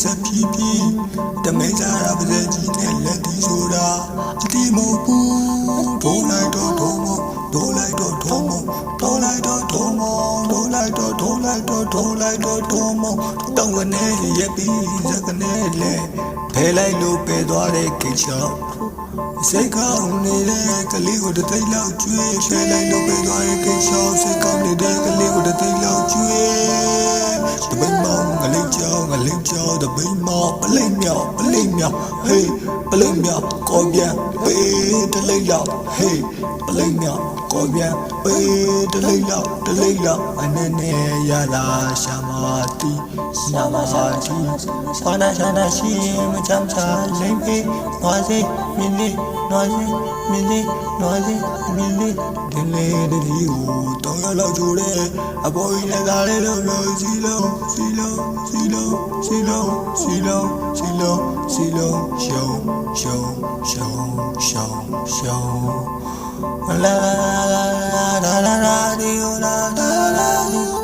စက်ဖြီးဖြီးတမိတ်စားရပါစေကြီးနဲ့လက်တီဆိုတာအတိမဟုတ်ဘူးဒိုးလိုက်တော့ဒိုးမဒိုးလိုက်တော့ဒိုးမ လိုက်တော့ဒိုးလိုက်တော့ဒိုးမတောင်းကနေရက်ပြီးဇက်ကနေလေဖဲလိုက်လို့ပဲသွားတဲ့ကိစ္စစိတ်ကောင်းနေတဲ့ကလေးကိုတစ်သိန်းလောက်ကျွေးဖဲလိုက်လို့ပဲသွားတဲ့ကိစ္စစိတ်ကောင်းနေတဲ့ကလေးကိုတစ်သိန်းလောက်ကျွေးတပိမော င်ငလေးကြောင်ငလေးကြောင်တပိမောင်ပလိမ့်မြောင်ပလိမ့်မြောင်ဟေးပလိမ့်မြောင်ကောပြန်ပေးတလိမ့်လောက်ဟေးပလိမ့်မြောင်ကောပြန်ပေးတလိမ့်လောက်တလိမ့်လောက်အနေနဲ့ရလာရှာမတီရှာမရှာတီဘာနာရှာနာရှိမချမ်းချလိမ့်ပေးနွားစေမင်းလေးနွားစေမင်းလေးနွားစေမင်းလေးဒီလေးတည်းကိုတောင်းရလောက်ကြိုးတဲ့အပေါ်ကြီးနဲ့သားလေးလုံးလို့စီလုံး စီလုံးစီလုံးစီလုံးစီလုံးစီလုံးစီလုံးရှုံရှုံရှုံရှုံရှုံလာလာလာလာလာလာဒီလာလာလာဒီ